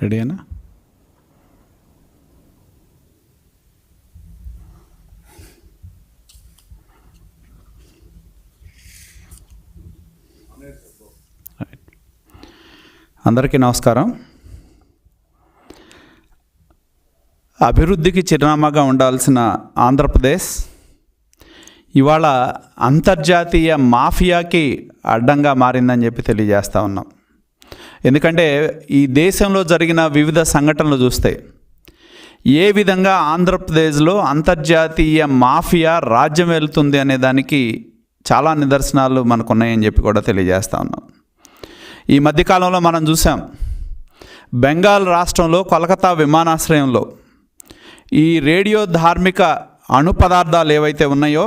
రెడీనా అందరికీ నమస్కారం. అభివృద్ధికి చిరునామాగా ఉండాల్సిన ఆంధ్రప్రదేశ్ ఇవాళ అంతర్జాతీయ మాఫియాకి అడ్డంగా మారిందని చెప్పి తెలియజేస్తా ఉన్నాం. ఎందుకంటే ఈ దేశంలో జరిగిన వివిధ సంఘటనలు చూస్తే ఏ విధంగా ఆంధ్రప్రదేశ్లో అంతర్జాతీయ మాఫియా రాజ్యం వెళ్తుంది అనే దానికి చాలా నిదర్శనాలు మనకు ఉన్నాయని చెప్పి కూడా తెలియజేస్తా ఉన్నాం. ఈ మధ్యకాలంలో మనం చూసాం బెంగాల్ రాష్ట్రంలో కోలకతా విమానాశ్రయంలో ఈ రేడియో ధార్మిక అణు పదార్థాలు ఏవైతే ఉన్నాయో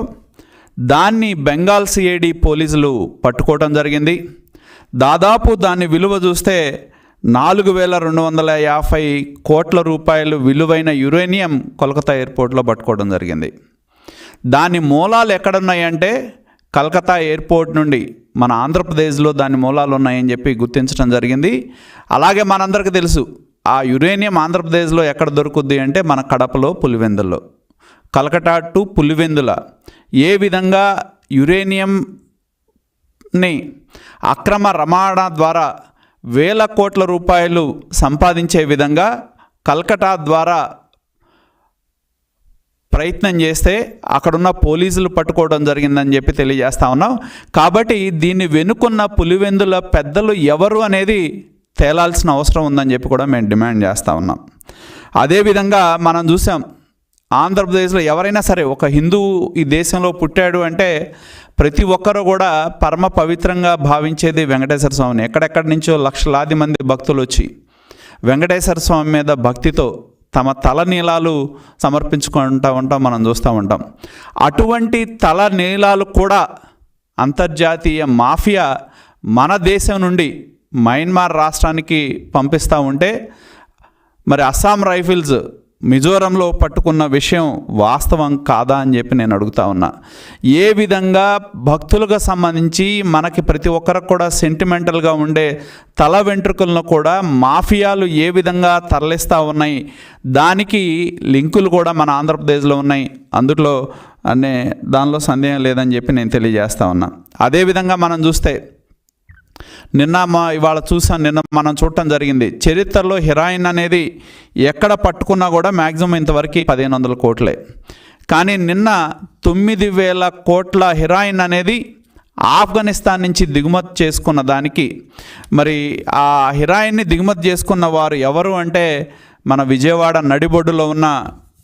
దాన్ని బెంగాల్ సిఐడి పోలీసులు పట్టుకోవడం జరిగింది. దాదాపు దాని విలువ చూస్తే నాలుగు వేల రెండు వందల యాభై కోట్ల రూపాయలు విలువైన యురేనియం కోల్కతా ఎయిర్పోర్ట్లో పట్టుకోవడం జరిగింది. దాని మూలాలు ఎక్కడున్నాయంటే కలకత్తా ఎయిర్పోర్ట్ నుండి మన ఆంధ్రప్రదేశ్లో దాని మూలాలు ఉన్నాయని చెప్పి గుర్తించడం జరిగింది. అలాగే మనందరికీ తెలుసు ఆ యురేనియం ఆంధ్రప్రదేశ్లో ఎక్కడ దొరుకుద్ది అంటే మన కడపలో పులివెందుల్లో. కలకటా టు పులివెందుల ఏ విధంగా యురేనియం ని అక్రమ రవాణా ద్వారా వేల కోట్ల రూపాయలు సంపాదించే విధంగా కల్కటా ద్వారా ప్రయత్నం చేస్తే అక్కడున్న పోలీసులు పట్టుకోవడం జరిగిందని చెప్పి తెలియజేస్తా ఉన్నాం. కాబట్టి దీన్ని వెనుకున్న పులివెందుల పెద్దలు ఎవరు అనేది తేలాల్సిన అవసరం ఉందని చెప్పి కూడా మేము డిమాండ్ చేస్తూ ఉన్నాం. అదేవిధంగా మనం చూసాం ఆంధ్రప్రదేశ్లో ఎవరైనా సరే ఒక హిందువు ఈ దేశంలో పుట్టాడు అంటే ప్రతి ఒక్కరూ కూడా పరమ పవిత్రంగా భావించేది వెంకటేశ్వర స్వామిని. ఎక్కడెక్కడి నుంచో లక్షలాది మంది భక్తులు వచ్చి వెంకటేశ్వర స్వామి మీద భక్తితో తమ తల నీలాలు సమర్పించుకుంటూ ఉంటాం మనం చూస్తూ ఉంటాం. అటువంటి తల నీలాలు కూడా అంతర్జాతీయ మాఫియా మన దేశం నుండి మయన్మార్ రాష్ట్రానికి పంపిస్తూ ఉంటే మరి అస్సాం రైఫిల్స్ మిజోరంలో పట్టుకున్న విషయం వాస్తవం కాదా అని చెప్పి నేను అడుగుతా ఉన్నా. ఏ విధంగా భక్తులకు సంబంధించి మనకి ప్రతి ఒక్కరికి కూడా సెంటిమెంటల్గా ఉండే తల వెంట్రుకలను కూడా మాఫియాలు ఏ విధంగా తరలిస్తూ ఉన్నాయి దానికి లింకులు కూడా మన ఆంధ్రప్రదేశ్లో ఉన్నాయి. అందులో అనే దానిలో సందేహం లేదని చెప్పి నేను తెలియజేస్తా ఉన్నా. అదేవిధంగా మనం చూస్తే నిన్న మా ఇవాళ చూసాం నిన్న మనం చూడటం జరిగింది. చరిత్రలో హెరాయిన్ అనేది ఎక్కడ పట్టుకున్నా కూడా మ్యాక్సిమం ఇంతవరకు పదిహేను వందల కోట్లే. కానీ నిన్న తొమ్మిది వేల కోట్ల హెరాయిన్ అనేది ఆఫ్ఘనిస్తాన్ నుంచి దిగుమతి చేసుకున్న దానికి. మరి ఆ హెరాయిన్ని దిగుమతి చేసుకున్న వారు ఎవరు అంటే మన విజయవాడ నడిబొడ్డులో ఉన్న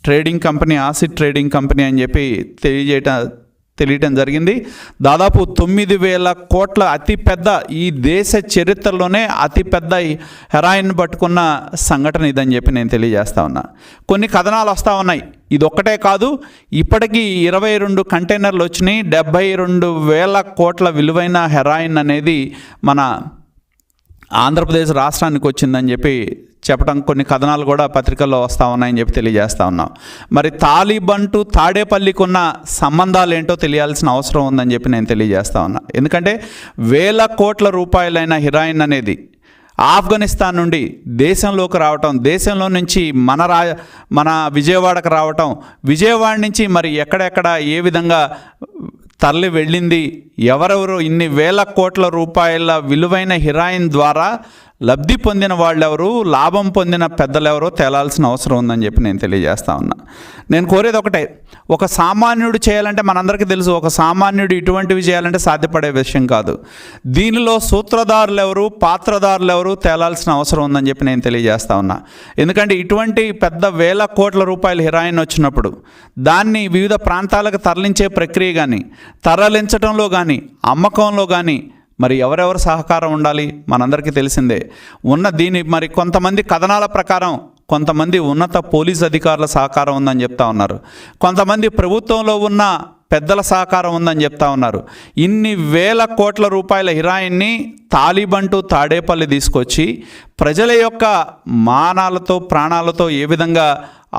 trading company acid trading company అని చెప్పి తెలియజేయటం తెలియటం జరిగింది. దాదాపు తొమ్మిది వేల కోట్ల అతిపెద్ద ఈ దేశ చరిత్రలోనే అతిపెద్ద హెరాయిన్ పట్టుకున్న సంఘటన ఇదని చెప్పి నేను తెలియజేస్తా ఉన్నా. కొన్ని కథనాలు వస్తూ ఉన్నాయి. ఇది ఒక్కటే కాదు ఇప్పటికీ ఇరవై రెండు కంటైనర్లు వచ్చినాయి. డెబ్భై రెండు వేల కోట్ల విలువైన హెరాయిన్ అనేది మన ఆంధ్రప్రదేశ్ రాష్ట్రానికి వచ్చిందని చెప్పి చెప్పడం కొన్ని కథనాలు కూడా పత్రికల్లో వస్తూ ఉన్నాయని చెప్పి తెలియజేస్తూ ఉన్నాం. మరి తాలిబన్ టు తాడేపల్లికి ఉన్న సంబంధాలు ఏంటో తెలియాల్సిన అవసరం ఉందని చెప్పి నేను తెలియజేస్తా ఉన్నా. ఎందుకంటే వేల కోట్ల రూపాయలైన హిరాయిన్ అనేది ఆఫ్ఘనిస్తాన్ నుండి దేశంలోకి రావటం దేశంలో నుంచి మన రా మన విజయవాడకు రావటం విజయవాడ నుంచి మరి ఎక్కడెక్కడ ఏ విధంగా తరలి వెళ్ళింది. ఎవరెవరు ఇన్ని వేల కోట్ల రూపాయల విలువైన హిరాయిన్ ద్వారా లబ్ధి పొందిన వాళ్ళెవరు లాభం పొందిన పెద్దలెవరో తేలాల్సిన అవసరం ఉందని చెప్పి నేను తెలియజేస్తా ఉన్నా. నేను కోరేది ఒకటే. ఒక సామాన్యుడు చేయాలంటే మనందరికీ తెలుసు ఒక సామాన్యుడు ఇటువంటివి చేయాలంటే సాధ్యపడే విషయం కాదు. దీనిలో సూత్రధారులు ఎవరు పాత్రధారులు ఎవరు తేలాల్సిన అవసరం ఉందని చెప్పి నేను తెలియజేస్తా ఉన్నా. ఎందుకంటే ఇటువంటి పెద్ద వేల కోట్ల రూపాయల హిరాయిన్ వచ్చినప్పుడు దాన్ని వివిధ ప్రాంతాలకు తరలించే ప్రక్రియ కానీ తరలించడంలో కానీ అమ్మకంలో కానీ మరి ఎవరెవరు సహకారం ఉండాలి? మనందరికీ తెలిసిందే. ఉన్న దీని మరి కొంతమంది కథనాల ప్రకారం కొంతమంది ఉన్నత పోలీస్ అధికారుల సహకారం ఉందని చెప్తా ఉన్నారు. కొంతమంది ప్రభుత్వంలో ఉన్న పెద్దల సహకారం ఉందని చెప్తా ఉన్నారు. ఇన్ని వేల కోట్ల రూపాయల హిరాయిన్ని తాలిబంటు తాడేపల్లి తీసుకొచ్చి ప్రజల యొక్క మానాలతో ప్రాణాలతో ఏ విధంగా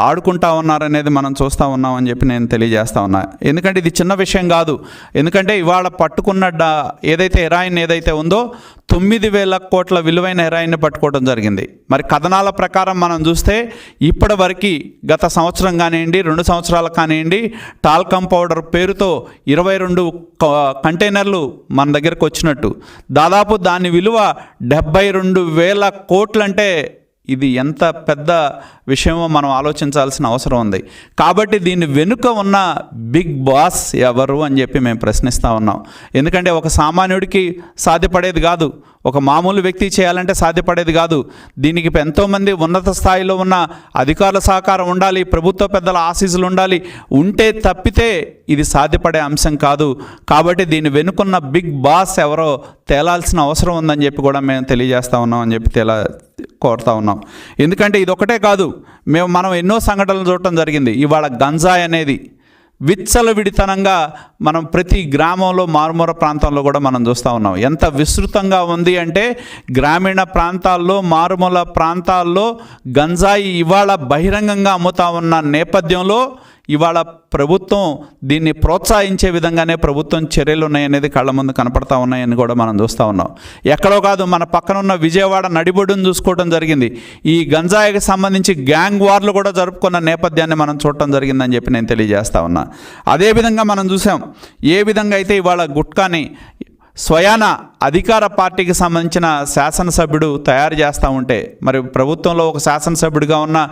ఆడుకుంటా ఉన్నారనేది మనం చూస్తూ ఉన్నామని చెప్పి నేను తెలియజేస్తా ఉన్నా. ఎందుకంటే ఇది చిన్న విషయం కాదు. ఎందుకంటే ఇవాళ పట్టుకున్న ఏదైతే హెరాయిన్ ఏదైతే ఉందో తొమ్మిది వేల కోట్ల విలువైన హెరాయిన్ని పట్టుకోవడం జరిగింది. మరి కథనాల ప్రకారం మనం చూస్తే ఇప్పటి వరకు గత సంవత్సరం కానివ్వండి రెండు సంవత్సరాలు కానివ్వండి టాల్కమ్ పౌడర్ పేరుతో ఇరవై రెండు కంటైనర్లు మన దగ్గరకు వచ్చినట్టు. దాదాపు దాని విలువ డెబ్బై రెండు వేల కోట్లంటే ఇది ఎంత పెద్ద విషయమో మనం ఆలోచించాల్సిన అవసరం ఉంది. కాబట్టి దీని వెనుక ఉన్న బిగ్ బాస్ ఎవరు అని చెప్పి మేము ప్రశ్నిస్తూ ఉన్నాం. ఎందుకంటే ఒక సామాన్యుడికి సాధ్యపడేది కాదు. ఒక మామూలు వ్యక్తి చేయాలంటే సాధ్యపడేది కాదు. దీనికి ఎంతోమంది ఉన్నత స్థాయిలో ఉన్న అధికారుల సహకారం ఉండాలి ప్రభుత్వ పెద్దల ఆశీస్సులు ఉండాలి. ఉంటే తప్పితే ఇది సాధ్యపడే అంశం కాదు. కాబట్టి దీని వెనుకున్న బిగ్ బాస్ ఎవరో తేలాల్సిన అవసరం ఉందని చెప్పి కూడా మేము తెలియజేస్తా ఉన్నాం అని చెప్పి తేలా కోరుతా ఉన్నాం. ఎందుకంటే ఇది ఒకటే కాదు. మేము మనం ఎన్నో సంఘటనలు చూడటం జరిగింది. ఇవాళ గంజాయి అనేది విచ్చలవిడితనంగా మనం ప్రతి గ్రామంలో మారుమూల ప్రాంతంలో కూడా మనం చూస్తూ ఉన్నాం. ఎంత విస్తృతంగా ఉంది అంటే గ్రామీణ ప్రాంతాల్లో మారుమూల ప్రాంతాల్లో గంజాయి ఇవాళ బహిరంగంగా అమ్ముతా ఉన్న నేపథ్యంలో ఇవాళ ప్రభుత్వం దీన్ని ప్రోత్సహించే విధంగానే ప్రభుత్వం చర్యలు ఉన్నాయనేది కళ్ళ ముందు కనపడతా ఉన్నాయని కూడా మనం చూస్తూ ఉన్నాం. ఎక్కడో కాదు మన పక్కన ఉన్న విజయవాడ నడిబొడ్డును చూసుకోవడం జరిగింది. ఈ గంజాయికి సంబంధించి గ్యాంగ్ వార్లు కూడా జరుపుకున్న నేపథ్యాన్ని మనం చూడటం జరిగిందని చెప్పి నేను తెలియజేస్తా ఉన్నా. అదేవిధంగా మనం చూసాం ఏ విధంగా అయితే ఇవాళ గుట్కాని స్వయాన అధికార పార్టీకి సంబంధించిన శాసనసభ్యుడు తయారు చేస్తూ ఉంటే మరి ప్రభుత్వంలో ఒక శాసనసభ్యుడిగా ఉన్న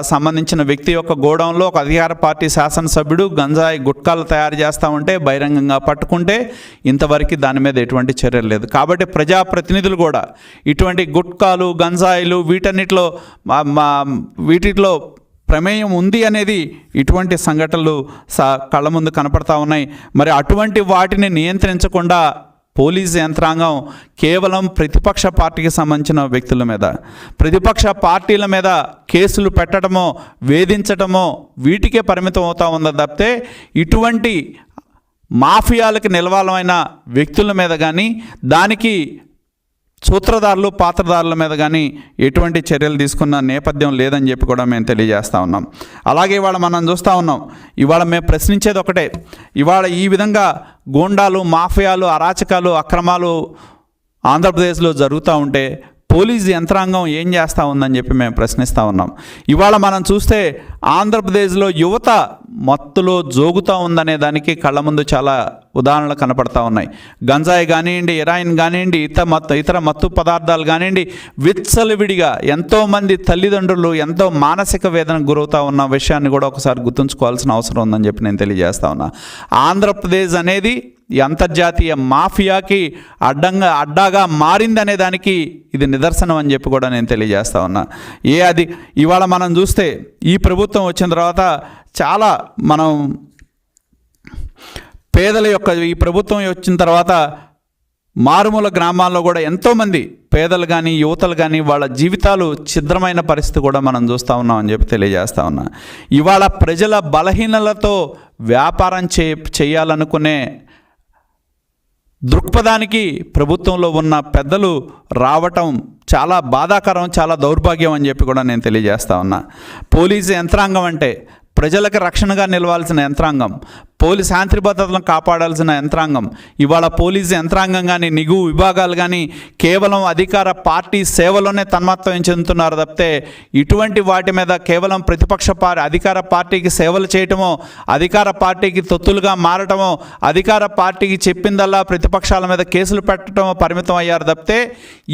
సంబంధించిన వ్యక్తి యొక్క గోడౌన్లో ఒక అధికార పార్టీ శాసనసభ్యుడు గంజాయి గుట్కాలు తయారు చేస్తూ ఉంటే బహిరంగంగా పట్టుకుంటే ఇంతవరకు దాని మీద ఎటువంటి చర్యలు లేదు. కాబట్టి ప్రజాప్రతినిధులు కూడా ఇటువంటి గుట్కాలు గంజాయిలు వీటన్నిటిలో మా వీటిలో ప్రమేయం ఉంది అనేది ఇటువంటి సంఘటనలు సా కళ్ళ ముందు కనపడతా ఉన్నాయి. మరి అటువంటి వాటిని నియంత్రించకుండా పోలీస్ యంత్రాంగం కేవలం ప్రతిపక్ష పార్టీకి సంబంధించిన వ్యక్తుల మీద ప్రతిపక్ష పార్టీల మీద కేసులు పెట్టడమో వేధించటమో వీటికే పరిమితం అవుతా ఉందని తప్పితే ఇటువంటి మాఫియాలకు నిలవాలమైన వ్యక్తుల మీద కానీ దానికి సూత్రధారులు పాత్రధారుల మీద కానీ ఎటువంటి చర్యలు తీసుకున్న నేపథ్యం లేదని చెప్పి కూడా మేము తెలియజేస్తూ ఉన్నాం. అలాగే ఇవాళ మనం చూస్తూ ఉన్నాం ఇవాళ మేము ప్రశ్నించేది ఒకటే ఇవాళ ఈ విధంగా గూండాలు మాఫియాలు అరాచకాలు అక్రమాలు ఆంధ్రప్రదేశ్లో జరుగుతూ ఉంటే పోలీస్ యంత్రాంగం ఏం చేస్తూ ఉందని చెప్పి మేము ప్రశ్నిస్తూ ఉన్నాం. ఇవాళ మనం చూస్తే ఆంధ్రప్రదేశ్లో యువత మత్తులో జోగుతూ ఉందనే దానికి కళ్ళ ముందు చాలా ఉదాహరణలు కనపడతా ఉన్నాయి. గంజాయి కానివ్వండి ఇరాయిన్ కానివ్వండి ఇతర మత్తు ఇతర మత్తు పదార్థాలు కానివ్వండి విచ్చలవిడిగా ఎంతోమంది తల్లిదండ్రులు ఎంతో మానసిక వేదనకు గురవుతా ఉన్న విషయాన్ని కూడా ఒకసారి గుర్తుంచుకోవాల్సిన అవసరం ఉందని చెప్పి నేను తెలియజేస్తా ఉన్నా. ఆంధ్రప్రదేశ్ అనేది ఈ అంతర్జాతీయ మాఫియాకి అడ్డంగా అడ్డాగా మారిందనే దానికి ఇది నిదర్శనం అని చెప్పి కూడా నేను తెలియజేస్తా ఉన్నా. ఏ అది ఇవాళ మనం చూస్తే ఈ ప్రభుత్వం వచ్చిన తర్వాత చాలా మనం పేదల యొక్క ఈ ప్రభుత్వం వచ్చిన తర్వాత మారుమూల గ్రామాల్లో కూడా ఎంతోమంది పేదలు కానీ యువతలు కానీ వాళ్ళ జీవితాలు ఛిద్రమైన పరిస్థితి కూడా మనం చూస్తూ ఉన్నాం అని చెప్పి తెలియజేస్తా ఉన్నా. ఇవాళ ప్రజల బలహీనలతో వ్యాపారం చే చేయాలనుకునే దృక్పథానికి ప్రభుత్వంలో ఉన్న పెద్దలు రావటం చాలా బాధాకరం చాలా దౌర్భాగ్యం అని చెప్పి కూడా నేను తెలియజేస్తా ఉన్నా. పోలీసు యంత్రాంగం అంటే ప్రజలకు రక్షణగా నిలవాల్సిన యంత్రాంగం పోలీస్ శాంతి భద్రతలను కాపాడాల్సిన యంత్రాంగం ఇవాళ పోలీసు యంత్రాంగం కానీ నిఘు విభాగాలు కానీ కేవలం అధికార పార్టీ సేవలోనే తన్మత్వం చెందుతున్నారు తప్పితే ఇటువంటి వాటి మీద కేవలం ప్రతిపక్ష పార్టీ అధికార పార్టీకి సేవలు చేయటమో అధికార పార్టీకి తొత్తులుగా మారటమో అధికార పార్టీకి చెప్పిందల్లా ప్రతిపక్షాల మీద కేసులు పెట్టడమో పరిమితం అయ్యారు తప్పితే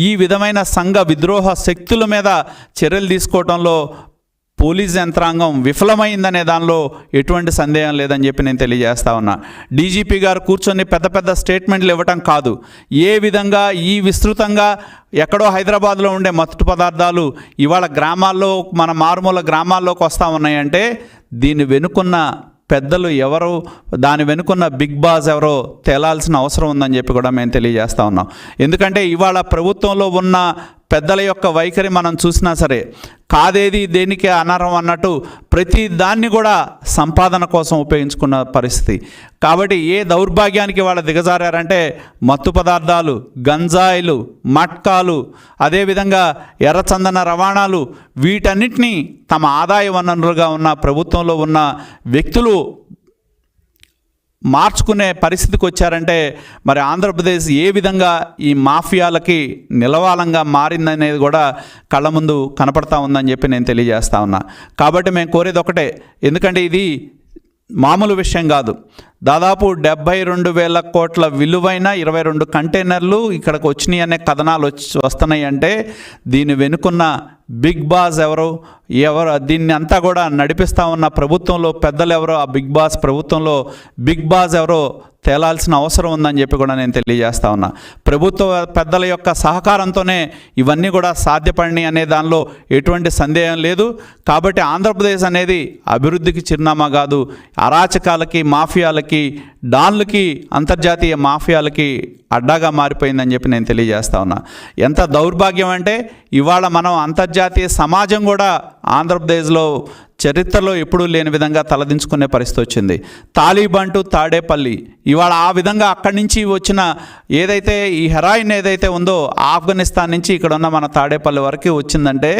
ఈ విధమైన సంఘ విద్రోహ శక్తుల మీద చర్యలు తీసుకోవడంలో పోలీస్ యంత్రాంగం విఫలమైందనే దానిలో ఎటువంటి సందేహం లేదని చెప్పి నేను తెలియజేస్తా ఉన్నా. డీజీపీ గారు కూర్చొని పెద్ద పెద్ద స్టేట్మెంట్లు ఇవ్వటం కాదు. ఏ విధంగా ఈ విస్తృతంగా ఎక్కడో హైదరాబాద్లో ఉండే మత్తు పదార్థాలు ఇవాళ గ్రామాల్లో మన మారుమూల గ్రామాల్లోకి వస్తూ ఉన్నాయంటే దీని వెనుకున్న పెద్దలు ఎవరు దాని వెనుకున్న బిగ్ బాస్ ఎవరో తేలాల్సిన అవసరం ఉందని చెప్పి కూడా మేము తెలియజేస్తా ఉన్నాం. ఎందుకంటే ఇవాళ ప్రభుత్వంలో ఉన్న పెద్దల యొక్క వైఖరి మనం చూసినా సరే కాదేది దేనికి అనర్హం అన్నట్టు ప్రతి దాన్ని కూడా సంపాదన కోసం ఉపయోగించుకున్న పరిస్థితి. కాబట్టి ఏ దౌర్భాగ్యానికి వాళ్ళు దిగజారారంటే మత్తు పదార్థాలు గంజాయిలు మట్కాలు అదేవిధంగా ఎర్రచందన రవాణాలు వీటన్నిటినీ తమ ఆదాయ వనరులుగా ఉన్న ప్రభుత్వంలో ఉన్న వ్యక్తులు మార్చుకునే పరిస్థితికి వచ్చారంటే మరి ఆంధ్రప్రదేశ్ ఏ విధంగా ఈ మాఫియాలకి నిలవాలంగా మారిందనేది కూడా కళ్ళ ముందు కనపడతా ఉందని చెప్పి నేను తెలియజేస్తా ఉన్నా. కాబట్టి మేము కోరేది ఒకటే ఎందుకంటే ఇది మామూలు విషయం కాదు. దాదాపు డెబ్బై రెండు వేల కోట్ల విలువైన ఇరవై రెండు కంటైనర్లు ఇక్కడికి వచ్చినాయి అనే కథనాలు వచ్చి వస్తున్నాయి అంటే దీని వెనుకున్న బిగ్ బాస్ ఎవరు ఎవరు దీన్ని అంతా కూడా నడిపిస్తూ ఉన్న ప్రభుత్వంలో పెద్దలు ఎవరో ఆ బిగ్ బాస్ ప్రభుత్వంలో బిగ్ బాస్ ఎవరో తేలాల్సిన అవసరం ఉందని చెప్పి కూడా నేను తెలియజేస్తా ఉన్నా. ప్రభుత్వ పెద్దల యొక్క సహకారంతోనే ఇవన్నీ కూడా సాధ్యపడినాయి అనే దానిలో ఎటువంటి సందేహం లేదు. కాబట్టి ఆంధ్రప్రదేశ్ అనేది అభివృద్ధికి చిరునామా కాదు అరాచకాలకి మాఫియాలకి డాన్లకి అంతర్జాతీయ మాఫియాలకి అడ్డాగా మారిపోయిందని చెప్పి నేను తెలియజేస్తా ఉన్నా. ఎంత దౌర్భాగ్యం అంటే ఇవాళ మనం అంతర్జాతీయ సమాజం కూడా ఆంధ్రప్రదేశ్లో చరిత్రలో ఎప్పుడూ లేని విధంగా తలదించుకునే పరిస్థితి వచ్చింది. తాలిబాన్ తాడేపల్లి ఇవాళ ఆ విధంగా అక్కడి నుంచి వచ్చిన ఏదైతే ఈ హెరాయిన్ ఏదైతే ఉందో ఆఫ్ఘనిస్తాన్ నుంచి ఇక్కడ ఉన్న మన తాడేపల్లి వరకు వచ్చిందంటే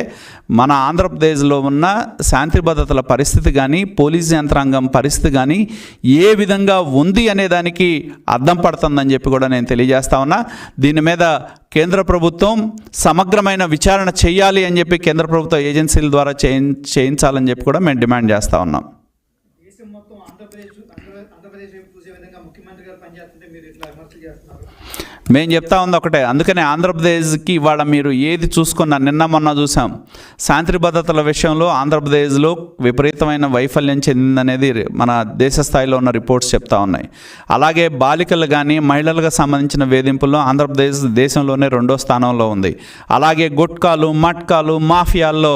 మన ఆంధ్రప్రదేశ్లో ఉన్న శాంతి భద్రతల పరిస్థితి కానీ పోలీస్ యంత్రాంగం పరిస్థితి కానీ ఏ విధంగా ఉంది అనే దానికి అర్థం పడుతుందని చెప్పి కూడా నేను తెలియజేస్తా ఉన్నా. దీని మీద కేంద్ర ప్రభుత్వం సమగ్రమైన విచారణ చేయాలి అని చెప్పి కేంద్ర ప్రభుత్వ ఏజెన్సీల ద్వారా చేయించాలని చెప్పి కూడా మేము డిమాండ్ చేస్తూ ఉన్నాం దేశం మొత్తం ఆంధ్రప్రదేశ్ ఆంధ్ర- ఆంధ్రప్రదేశ్ వైపు చూసే విధంగా ముఖ్యమంత్రి గారు పనిచేస్తుంటే మీరు ఇట్లా విమర్శలు చేస్తున్నారు మేము చెప్తా ఉంది ఒకటే. అందుకనే ఆంధ్రప్రదేశ్కి ఇవాళ మీరు ఏది చూసుకున్నా నిన్న మొన్న చూసాం. శాంతి భద్రతల విషయంలో ఆంధ్రప్రదేశ్లో విపరీతమైన వైఫల్యం చెందిందనేది మన దేశ స్థాయిలో ఉన్న రిపోర్ట్స్ చెప్తా ఉన్నాయి. అలాగే బాలికలు కానీ మహిళలకు సంబంధించిన వేధింపుల్లో ఆంధ్రప్రదేశ్ దేశంలోనే రెండో స్థానంలో ఉంది. అలాగే గుట్కాలు మట్కాలు మాఫియాల్లో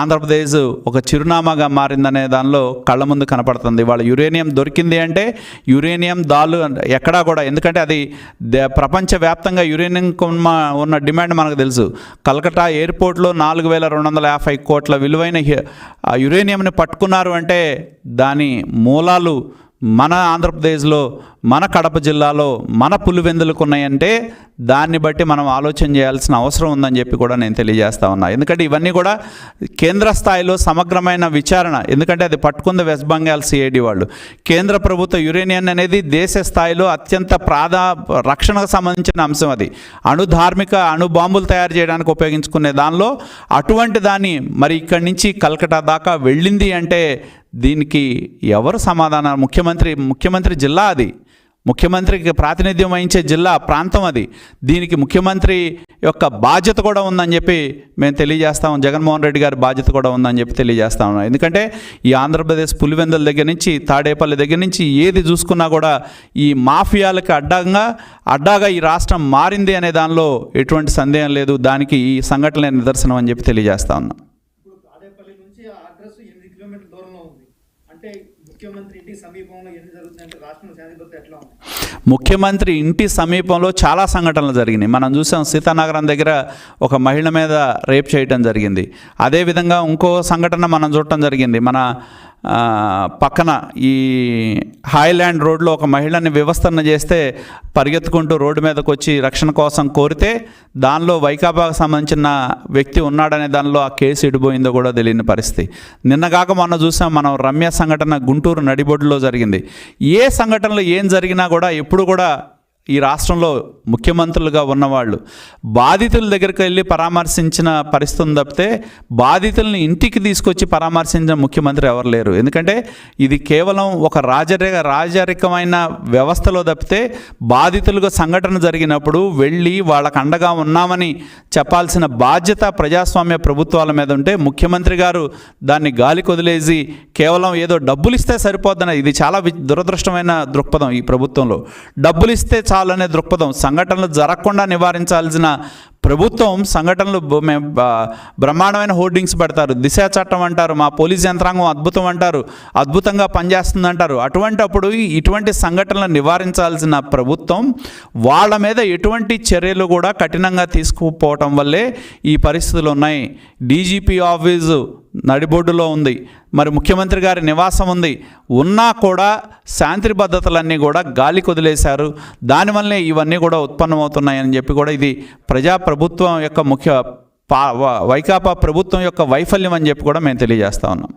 ఆంధ్రప్రదేశ్ ఒక చిరునామాగా మారిందనే దానిలో కళ్ళ ముందు కనపడుతుంది. వాళ్ళ యురేనియం దొరికింది అంటే యురేనియం దాలు ఎక్కడా కూడా ఎందుకంటే అది ప్రపంచ ప్రపంచవ్యాప్తంగా యురేనియం కొమ్మ ఉన్న డిమాండ్ మనకు తెలుసు. కలకటా ఎయిర్పోర్ట్లో నాలుగు వేల రెండు వందల యాభై కోట్ల విలువైన ఆ యురేనియంని పట్టుకున్నారు అంటే దాని మూలాలు మన ఆంధ్రప్రదేశ్లో మన కడప జిల్లాలో మన పులివెందులకు ఉన్నాయంటే దాన్ని బట్టి మనం ఆలోచన చేయాల్సిన అవసరం ఉందని చెప్పి కూడా నేను తెలియజేస్తా ఉన్నా. ఎందుకంటే ఇవన్నీ కూడా కేంద్ర స్థాయిలో సమగ్రమైన విచారణ. ఎందుకంటే అది పట్టుకుంది వెస్ట్ బెంగాల్ సిఐడి వాళ్ళు. కేంద్ర ప్రభుత్వ యురేనియన్ అనేది దేశ స్థాయిలో అత్యంత ప్రాధా రక్షణకు సంబంధించిన అంశం అది. అణు ధార్మిక అణు బాంబులు తయారు చేయడానికి ఉపయోగించుకునే దానిలో అటువంటి దాన్ని మరి ఇక్కడి నుంచి కలకటా దాకా వెళ్ళింది అంటే దీనికి ఎవరు సమాధానం? ముఖ్యమంత్రి ముఖ్యమంత్రి జిల్లా అది. ముఖ్యమంత్రికి ప్రాతినిధ్యం వహించే జిల్లా ప్రాంతం అది. దీనికి ముఖ్యమంత్రి యొక్క బాధ్యత కూడా ఉందని చెప్పి మేము తెలియజేస్తాం. జగన్మోహన్ రెడ్డి గారి బాధ్యత కూడా ఉందని చెప్పి తెలియజేస్తా ఉన్నాం. ఎందుకంటే ఈ ఆంధ్రప్రదేశ్ పులివెందుల దగ్గర నుంచి తాడేపల్లి దగ్గర నుంచి ఏది చూసుకున్నా కూడా ఈ మాఫియాలకు అడ్డంగా అడ్డాగా ఈ రాష్ట్రం మారింది అనే దానిలో ఎటువంటి సందేహం లేదు. దానికి ఈ సంఘటన నిదర్శనం అని చెప్పి తెలియజేస్తా ఉన్నాం ఇప్పుడు తాడేపల్లి నుంచి ఆ అడ్రస్ ఎనిమిది కిలోమీటర్ల దూరంలో ఉంది అంటే ముఖ్యమంత్రి ఇంటికి సమీపంలో ఎన్ని జరుగుతున్నాయంటే రాష్ట్రంలో శాంతి భద్రత ఎట్లా ఉంది ముఖ్యమంత్రి ఇంటి సమీపంలో చాలా సంఘటనలు జరిగినాయి. మనం చూసాం సీతానగరం దగ్గర ఒక మహిళ మీద రేప్ చేయటం జరిగింది. అదేవిధంగా ఇంకో సంఘటన మనం చూడటం జరిగింది. మన పక్కన ఈ హాయ్లాండ్ రోడ్లో ఒక మహిళని వ్యవస్థను చేస్తే పరిగెత్తుకుంటూ రోడ్డు మీదకి వచ్చి రక్షణ కోసం కోరితే దానిలో వైకాపాకు సంబంధించిన వ్యక్తి ఉన్నాడనే దానిలో ఆ కేసు ఇడిపోయిందో కూడా తెలియని పరిస్థితి. నిన్నగాక మొన్న చూసాం మనం రమ్య సంఘటన గుంటూరు నడిబొడ్డులో జరిగింది. ఏ సంఘటనలో ఏం జరిగినా కూడా ఎప్పుడు కూడా ఈ రాష్ట్రంలో ముఖ్యమంత్రులుగా ఉన్నవాళ్ళు బాధితుల దగ్గరికి వెళ్ళి పరామర్శించిన పరిస్థితి ఉంది తప్పితే బాధితుల్ని ఇంటికి తీసుకొచ్చి పరామర్శించిన ముఖ్యమంత్రి ఎవరు లేరు. ఎందుకంటే ఇది కేవలం ఒక రాజరిక రాజరికమైన వ్యవస్థలో తప్పితే బాధితులుగా సంఘటన జరిగినప్పుడు వెళ్ళి వాళ్ళకు అండగా ఉన్నామని చెప్పాల్సిన బాధ్యత ప్రజాస్వామ్య ప్రభుత్వాల మీద ఉంటే ముఖ్యమంత్రి గారు దాన్ని గాలి కొదిలేసి కేవలం ఏదో డబ్బులు ఇస్తే సరిపోద్దన ఇది చాలా దురదృష్టమైన దృక్పథం ఈ ప్రభుత్వంలో. డబ్బులు ఇస్తే చాలనే దృక్పథం సంఘటనలు జరగకుండా నివారించాల్సిన ప్రభుత్వం సంఘటనలు మేము బ్రహ్మాండమైన హోర్డింగ్స్ పెడతారు. దిశ చట్టం అంటారు మా పోలీస్ యంత్రాంగం అద్భుతం అంటారు అద్భుతంగా పనిచేస్తుంది అంటారు. అటువంటప్పుడు ఇటువంటి సంఘటనలు నివారించాల్సిన ప్రభుత్వం వాళ్ళ మీద ఎటువంటి చర్యలు కూడా కఠినంగా తీసుకుపోవటం వల్లే ఈ పరిస్థితులు ఉన్నాయి. డీజీపీ ఆఫీసు నడిబొడ్డులో ఉంది. మరి ముఖ్యమంత్రి గారి నివాసం ఉంది. ఉన్నా కూడా శాంతి భద్రతలన్నీ కూడా గాలి కొదిలేశారు దానివల్లే ఇవన్నీ కూడా ఉత్పన్నమవుతున్నాయని చెప్పి కూడా ఇది ప్రజా ప్రభుత్వం యొక్క ముఖ్య పా వ- వైకాపా ప్రభుత్వం యొక్క వైఫల్యం అని చెప్పి కూడా మేము తెలియజేస్తా ఉన్నాం.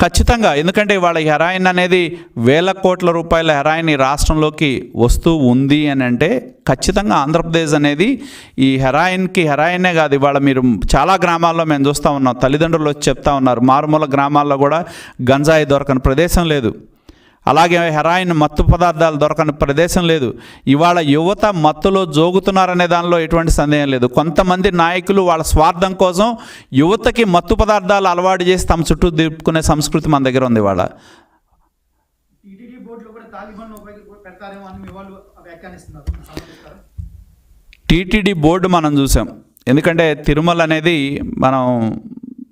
ఖచ్చితంగా. ఎందుకంటే వాళ్ళ హెరాయిన్ అనేది వేల కోట్ల రూపాయల హెరాయిన్ ఈ రాష్ట్రంలోకి వస్తూ ఉంది అని అంటే ఖచ్చితంగా ఆంధ్రప్రదేశ్ అనేది ఈ హెరాయిన్కి హెరాయినే కాదు. ఇవాళ మీరు చాలా గ్రామాల్లో మేము చూస్తూ ఉన్నాం. తల్లిదండ్రులు వచ్చి చెప్తా ఉన్నారు. మారుమూల గ్రామాల్లో కూడా గంజాయి దొరకని ప్రదేశం లేదు. అలాగే హెరాయిన్ మత్తు పదార్థాలు దొరకని ప్రదేశం లేదు. ఇవాళ యువత మత్తులో జోగుతున్నారనే దానిలో ఎటువంటి సందేహం లేదు. కొంతమంది నాయకులు వాళ్ళ స్వార్థం కోసం యువతకి మత్తు పదార్థాలు అలవాటు చేసి తమ చుట్టూ తిప్పుకునే సంస్కృతి మన దగ్గర ఉంది ఇవాళ. టీటీడీ బోర్డు మనం చూసాం. ఎందుకంటే తిరుమల అనేది మనం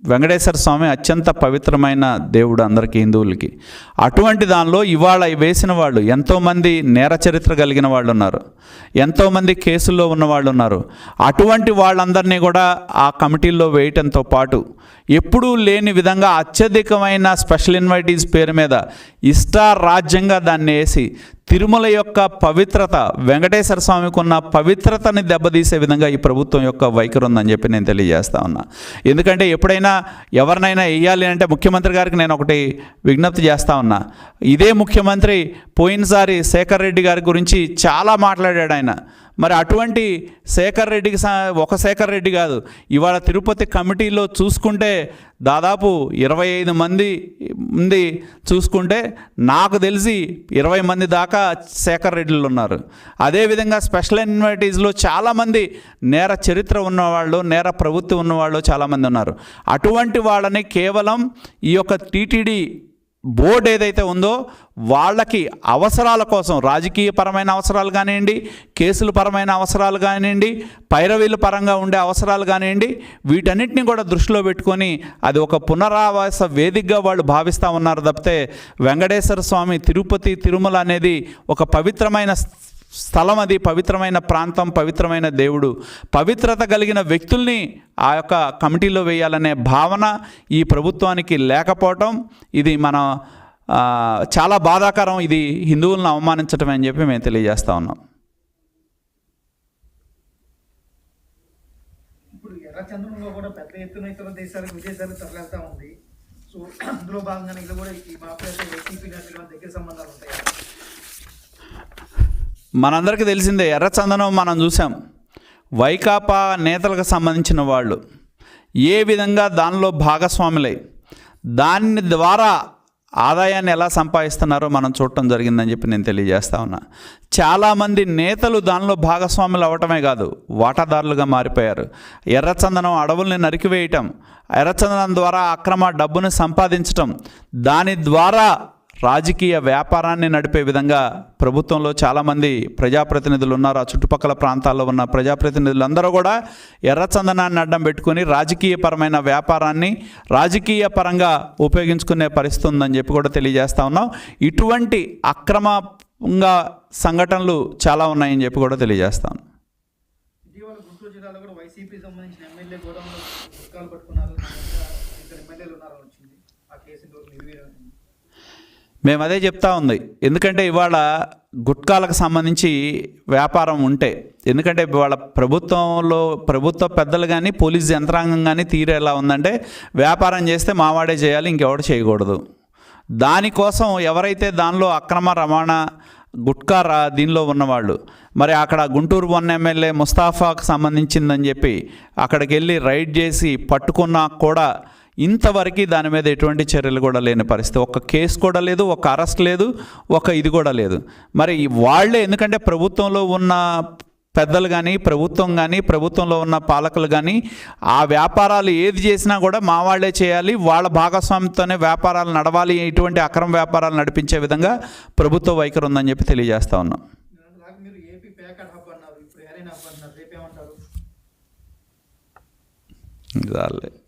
వెంకటేశ్వర స్వామి అత్యంత పవిత్రమైన దేవుడు అందరికీ హిందువులకి. అటువంటి దానిలో ఇవాళ వేసిన వాళ్ళు ఎంతోమంది నేర చరిత్ర కలిగిన వాళ్ళు ఉన్నారు ఎంతోమంది కేసుల్లో ఉన్న వాళ్ళు ఉన్నారు అటువంటి వాళ్ళందరినీ కూడా ఆ కమిటీల్లో వేయటంతో పాటు ఎప్పుడూ లేని విధంగా అత్యధికమైన స్పెషల్ ఇన్వైటీస్ పేరు మీద ఇష్టారాజ్యంగా దాన్ని వేసి తిరుమల యొక్క పవిత్రత వెంకటేశ్వర స్వామికి ఉన్న పవిత్రతని దెబ్బతీసే విధంగా ఈ ప్రభుత్వం యొక్క వైఖరి ఉందని చెప్పి నేను తెలియజేస్తా ఉన్నా. ఎందుకంటే ఎప్పుడైనా ఎవరినైనా వేయాలి అంటే ముఖ్యమంత్రి గారికి నేను ఒకటి విజ్ఞప్తి చేస్తా ఉన్నా. ఇదే ముఖ్యమంత్రి పోయినసారి శేఖర్ రెడ్డి గారి గురించి చాలా మాట్లాడాడు ఆయన. మరి అటువంటి శేఖర్ రెడ్డికి ఒక శేఖర్ రెడ్డి కాదు. ఇవాళ తిరుపతి కమిటీలో చూసుకుంటే దాదాపు ఇరవై ఐదు మంది ఉంది చూసుకుంటే నాకు తెలిసి ఇరవై మంది దాకా శేఖర్ రెడ్డిలు ఉన్నారు. అదేవిధంగా స్పెషల్ ఇన్వైటీస్లో చాలామంది నేర చరిత్ర ఉన్నవాళ్ళు నేర ప్రవృత్తి ఉన్నవాళ్ళు చాలామంది ఉన్నారు. అటువంటి వాళ్ళని కేవలం ఈ యొక్క టీటీడీ బోర్డు ఏదైతే ఉందో వాళ్ళకి అవసరాల కోసం రాజకీయ పరమైన అవసరాలు కానివ్వండి కేసుల పరమైన అవసరాలు కానివ్వండి పైరవీల పరంగా ఉండే అవసరాలు కానివ్వండి వీటన్నిటిని కూడా దృష్టిలో పెట్టుకొని అది ఒక పునరావాస వేదికగా వాళ్ళు భావిస్తూ ఉన్నారు తప్పితే వెంకటేశ్వర స్వామి తిరుపతి తిరుమల అనేది ఒక పవిత్రమైన స్థలం అది పవిత్రమైన ప్రాంతం పవిత్రమైన దేవుడు. పవిత్రత కలిగిన వ్యక్తుల్ని ఆ యొక్క కమిటీలో వేయాలనే భావన ఈ ప్రభుత్వానికి లేకపోవటం ఇది మన చాలా బాధాకరం. ఇది హిందువులను అవమానించటమే అని చెప్పి మేము తెలియజేస్తా ఉన్నాం. చంద్రంలో కూడా పెద్ద ఎత్తున ఇతర దేశాలకు విదేశాలకు తరలిస్తా ఉంది. సో అందులో భాగంగా ఇలా కూడా ఈ మాఫియా ఏసీపీ దగ్గర సంబంధాలు ఉంటాయి? మనందరికీ తెలిసిందే ఎర్రచందనం మనం చూసాం. వైకాపా నేతలకు సంబంధించిన వాళ్ళు ఏ విధంగా దానిలో భాగస్వాములై దాని ద్వారా ఆదాయాన్ని ఎలా సంపాదిస్తున్నారో మనం చూడటం జరిగిందని చెప్పి నేను తెలియజేస్తా ఉన్నా. చాలామంది నేతలు దానిలో భాగస్వాములు అవ్వటమే కాదు వాటాదారులుగా మారిపోయారు. ఎర్రచందనం అడవుల్ని నరికివేయటం ఎర్రచందనం ద్వారా అక్రమ డబ్బును సంపాదించటం దాని ద్వారా రాజకీయ వ్యాపారాన్ని నడిపే విధంగా ప్రభుత్వంలో చాలామంది ప్రజాప్రతినిధులు ఉన్నారు. ఆ చుట్టుపక్కల ప్రాంతాల్లో ఉన్న ప్రజాప్రతినిధులు అందరూ కూడా ఎర్రచందనాన్ని అడ్డం పెట్టుకుని రాజకీయపరమైన వ్యాపారాన్ని రాజకీయ పరంగా ఉపయోగించుకునే పరిస్థితి ఉందని చెప్పి కూడా తెలియజేస్తా ఉన్నాం. ఇటువంటి అక్రమంగా సంఘటనలు చాలా ఉన్నాయని చెప్పి కూడా తెలియజేస్తాను ఇటీవల గుంటూరు జిల్లాలో కూడా వైసీపీ సంబంధించిన ఎమ్మెల్యే గోడంలో పట్టుకున్నారు. మేము అదే చెప్తా ఉంది. ఎందుకంటే ఇవాళ గుట్కాలకు సంబంధించి వ్యాపారం ఉంటే ఎందుకంటే ఇవాళ ప్రభుత్వంలో ప్రభుత్వ పెద్దలు కానీ పోలీస్ యంత్రాంగం కానీ తీరేలా ఎలా ఉందంటే వ్యాపారం చేస్తే మావాడే చేయాలి ఇంకెవడు చేయకూడదు. దానికోసం ఎవరైతే దానిలో అక్రమ రవాణా గుట్కా రా దీనిలో ఉన్నవాళ్ళు మరి అక్కడ గుంటూరు వన్ ఎమ్మెల్యే ముస్తాఫాకు సంబంధించిందని చెప్పి అక్కడికి వెళ్ళి రైడ్ చేసి పట్టుకున్నా కూడా ఇంతవరకు దాని మీద ఎటువంటి చర్యలు కూడా లేని పరిస్థితి. ఒక కేసు కూడా లేదు ఒక అరెస్ట్ లేదు ఒక ఇది కూడా లేదు. మరి వాళ్ళే ఎందుకంటే ప్రభుత్వంలో ఉన్న పెద్దలు కానీ ప్రభుత్వం కానీ ప్రభుత్వంలో ఉన్న పాలకులు కానీ ఆ వ్యాపారాలు ఏది చేసినా కూడా మా వాళ్ళే చేయాలి వాళ్ళ భాగస్వామితోనే వ్యాపారాలు నడవాలి ఇటువంటి అక్రమ వ్యాపారాలు నడిపించే విధంగా ప్రభుత్వ వైఖరి ఉందని చెప్పి తెలియజేస్తా ఉన్నాం. చాలే